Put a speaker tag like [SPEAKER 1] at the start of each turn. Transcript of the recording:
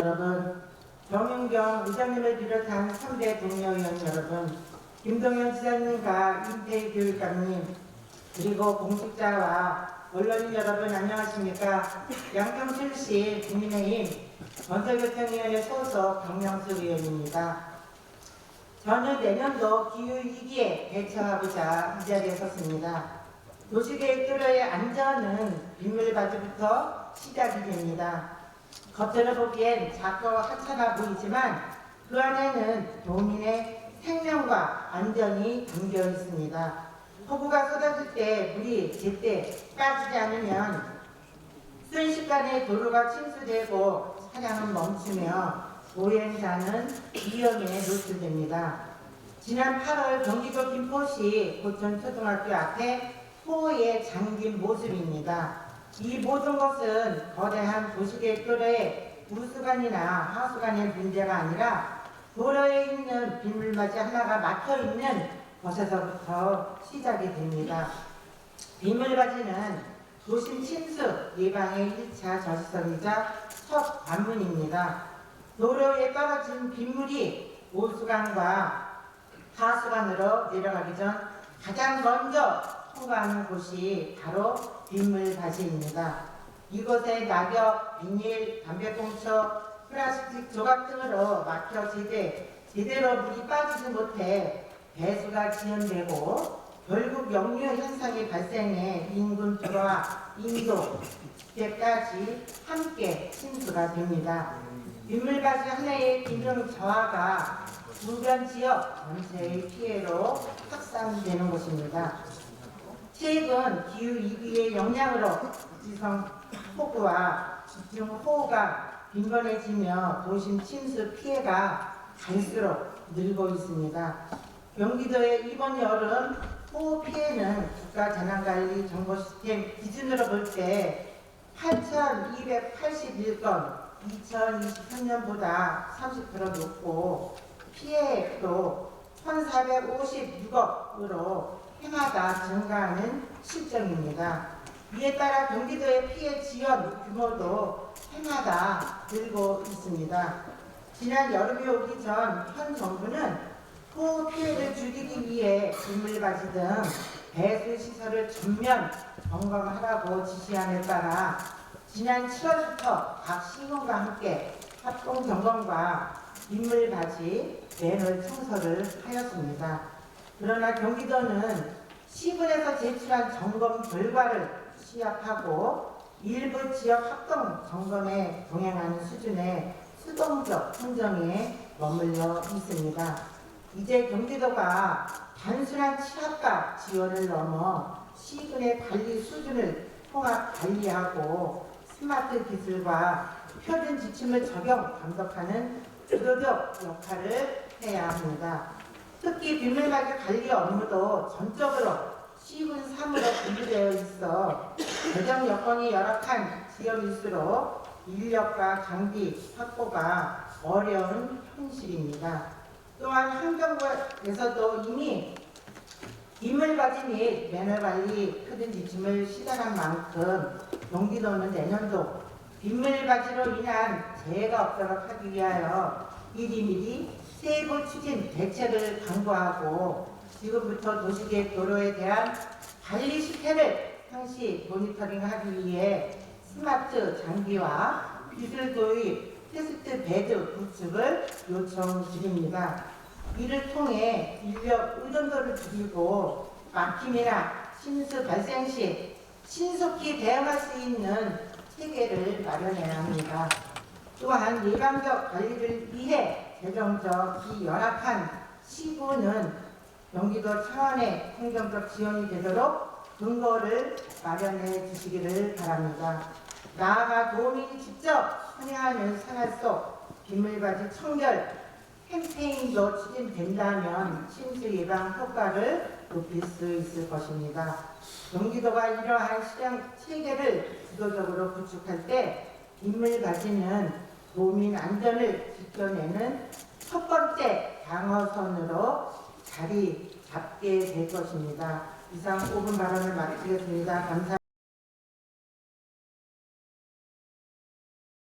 [SPEAKER 1] 여러분, 정윤경 의장님을 비롯한 선배 동료 의원 여러분, 김동현 지사님과 임태희 교육감님, 그리고 공직자와 언론인 여러분 안녕하십니까? 양평 출시 국민의힘 건설교통위원회 소속 강명수 의원입니다. 저는 내년도 기후위기에 대처하고자 이 자리에 섰습니다. 도시계획 도로의 안전은 빗물바지부터 시작이 됩니다. 겉으로 보기엔 작고 하찮아 보이지만 그 안에는 도민의 생명과 안전이 담겨 있습니다. 폭우가 쏟아질 때 물이 제때 빠지지 않으면 순식간에 도로가 침수되고 차량은 멈추며 보행자는 위험에 노출됩니다. 지난 8월 경기도 김포시 고천초등학교 앞에 포에 잠긴 모습입니다. 이 모든 것은 거대한 도시계획 도로의 우수관이나 하수관의 문제가 아니라 도로에 있는 빗물맞이 하나가 막혀 있는 것에서부터 시작이 됩니다. 빗물맞이는 도심 침수 예방의 1차 저지선이자 첫 관문입니다. 도로에 떨어진 빗물이 오수관과 하수관으로 내려가기 전 가장 먼저 통과하는 곳이 바로 빗물바지입니다. 이곳에 낙엽, 비닐, 담배꽁초, 플라스틱 조각 등으로 막혀 제대, 제대로 물이 빠지지 못해 배수가 지연되고 결국 역류 현상이 발생해 인근 도로와 인도, 때까지 함께 침수가 됩니다. 빗물바지 하나의 기능 저하가 주변 지역 전체의 피해로 확산되는 것입니다. 최근 기후 위기의 영향으로 지성 폭우와 집중 호우가 빈번해지며 도심 침수 피해가 갈수록 늘고 있습니다. 경기도의 이번 여름 호우 피해는 국가재난관리 정보시스템 기준으로 볼 때 8,281건, 2023년보다 30% 높고 피해액도 1,456억으로 해마다 증가하는 실정입니다. 이에 따라 경기도의 피해 지원 규모도 해마다 늘고 있습니다. 지난 여름이 오기 전 현 정부는 호우 피해를 줄이기 위해 빗물바지 등 배수 시설을 전면 점검하라고 지시함에 따라 지난 7월부터 각 시군과 함께 합동 점검과 빗물바지 매널 청소를 하였습니다. 그러나 경기도는 시군에서 제출한 점검 결과를 시합하고 일부 지역 합동 점검에 동행하는 수준의 수동적 행정에 머물러 있습니다. 이제 경기도가 단순한 취합과 지원을 넘어 시군의 관리 수준을 통합 관리하고 스마트 기술과 표준 지침을 적용 감독하는 주도적 역할을 해야 합니다. 특히 빗물막이 관리 업무도 전적으로 시군 3으로 분류되어 있어 재정 여건이 열악한 지역일수록 인력과 장비 확보가 어려운 현실입니다. 또한 환경부에서도 이미 빗물바지 및 매너관리 표준 지침을 시행한 만큼 경기도는 내년도 빗물바지로 인한 재해가 없도록 하기 위하여 미리미리 세부 추진 대책을 강구하고 지금부터 도시계획 도로에 대한 관리 실태를 상시 모니터링하기 위해 스마트 장비와 기술 도입, 테스트 베드 구축을 요청드립니다. 이를 통해 인력 의존도를 줄이고 막힘이나 침수 발생 시 신속히 대응할 수 있는 체계를 마련해야 합니다. 또한 예방적 관리를 위해 재정적이 열악한 시군은 경기도 차원의 행정적 지원이 되도록 근거를 마련해 주시기를 바랍니다. 나아가 도민이 직접 참여하는 생활 속 빗물바지 청결 캠페인도 추진된다면 침수 예방 효과를 높일 수 있을 것입니다. 경기도가 이러한 실행 체계를 주도적으로 구축할 때 빗물바지는 도민 안전을 지켜내는 첫 번째 방어선으로 자리 잡게 될 것입니다. 이상 5분 발언을 마치겠습니다. 감사합니다.